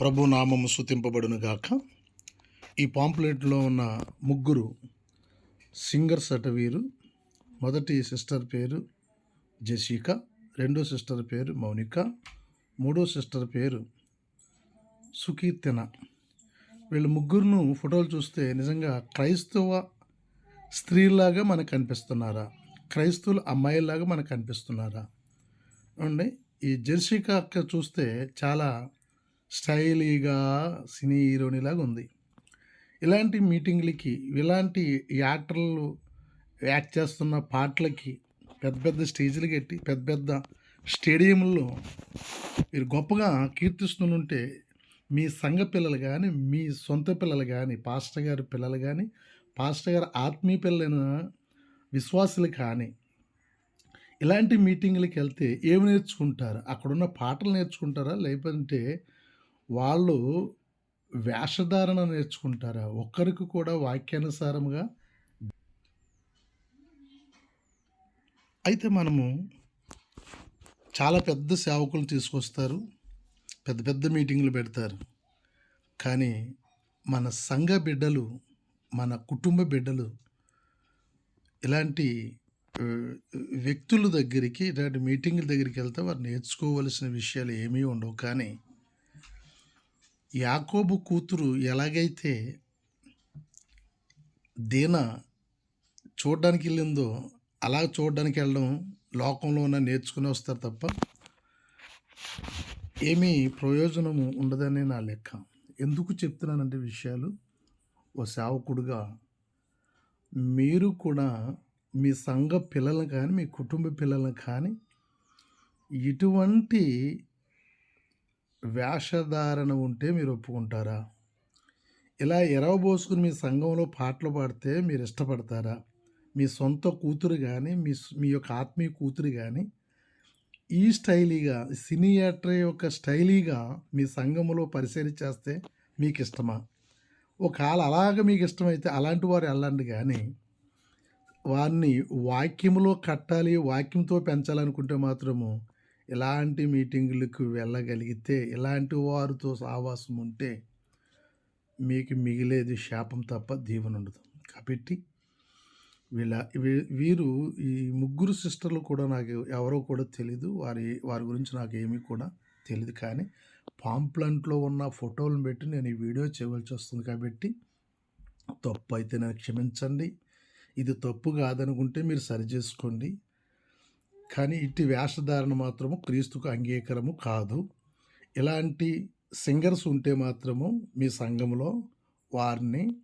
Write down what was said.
ప్రభు నామము సుతింపబడును గాక. ఈ పాంప్లెట్లో ఉన్న ముగ్గురు సింగర్స్ అట వీరు. మొదటి సిస్టర్ పేరు జెసిక రెండో సిస్టర్ పేరు మౌనిక మూడో సిస్టర్ పేరు సుకీర్తన. వీళ్ళ ముగ్గురును ఫోటోలు చూస్తే నిజంగా క్రైస్తవ స్త్రీలాగా మనకు కనిపిస్తున్నారా? క్రైస్తవుల అమ్మాయిలాగా మనకు కనిపిస్తున్నారా? అండి ఈ జెర్సికా అక్క చూస్తే చాలా స్టైలీగా సినీ హీరోనిలాగా ఉంది. ఇలాంటి మీటింగ్లకి ఇలాంటి యాక్టర్లు యాక్ట్ చేస్తున్న పాటలకి పెద్ద పెద్ద స్టేజీలు కట్టి పెద్ద పెద్ద స్టేడియంలో మీరు గొప్పగా కీర్తిస్తుంటే మీ సంఘ పిల్లలు కానీ మీ సొంత పిల్లలు కానీ పాస్టర్ గారి పిల్లలు కానీ పాస్టర్ గారి ఆత్మీయ పిల్లలైన విశ్వాసులు కానీ ఇలాంటి మీటింగ్లకి వెళ్తే ఏమి నేర్చుకుంటారు? అక్కడున్న పాటలు నేర్చుకుంటారా? లేకపోతే వాళ్ళు వేషధారణ నేర్చుకుంటారా? ఒక్కరికి కూడా వాక్యానుసారముగా? అయితే మనము చాలా పెద్ద సేవకులు తీసుకొస్తారు పెద్ద పెద్ద మీటింగ్లు పెడతారు. కానీ మన సంఘ బిడ్డలు మన కుటుంబ బిడ్డలు ఇలాంటి వ్యక్తుల దగ్గరికి ఇలాంటి మీటింగ్ల దగ్గరికి వెళ్తే వారు నేర్చుకోవలసిన విషయాలు ఏమీ ఉండవు. కానీ యాకోబు కూతురు ఎలాగైతే దీన చూడడానికి వెళ్ళిందో అలా చూడడానికి వెళ్ళడం లోకంలో ఉన్న నేర్చుకుని వస్తారు తప్ప ఏమీ ప్రయోజనము ఉండదనే నా లెక్క. ఎందుకు చెప్తున్నానంటే విషయాలు ఓ సేవకుడుగా మీరు కూడా మీ సంఘ పిల్లలను కానీ మీ కుటుంబ పిల్లలను కానీ ఇటువంటి వేషధారణ ఉంటే మీరు ఒప్పుకుంటారా? ఇలా ఎరవబోసుకుని మీ సంఘంలో పాటలు పాడితే మీరు ఇష్టపడతారా? మీ సొంత కూతురు కానీ మీ మీ యొక్క ఆత్మీయ కూతురు కానీ ఈ స్టైలీగా సినీ యాక్టర్ యొక్క స్టైలీగా మీ సంఘములో పరిశీలి చేస్తే మీకు ఇష్టమా? ఒకవేళ అలాగ మీకు ఇష్టమైతే అలాంటి వారు వెళ్ళండి కానీ వారిని వాక్యములో కట్టాలి వాక్యంతో పెంచాలనుకుంటే మాత్రము ఇలాంటి మీటింగులకు వెళ్ళగలిగితే ఇలాంటి వారితో సావాసం ఉంటే మీకు మిగిలేది శాపం తప్ప దీవెన ఉండదు కాబట్టి వీళ్ళ వీ- వీరు ఈ ముగ్గురు సిస్టర్లు కూడా నాకు ఎవరో కూడా తెలీదు. వారి వారి గురించి నాకు ఏమీ కూడా తెలియదు కానీ పాంప్లంట్లో ఉన్న ఫోటోలను పెట్టి నేను ఈ వీడియో చేయవలసి వస్తుంది కాబట్టి తప్పు అయితే నన్ను క్షమించండి. ఇది తప్పు కాదనుకుంటే మీరు సరి చేసుకోండి కానీ ఇట్టి వేషధారణ మాత్రము క్రీస్తుకు అంగీకారము కాదు. ఇలాంటి సింగర్స్ ఉంటే మాత్రము మీ సంఘంలో వారిని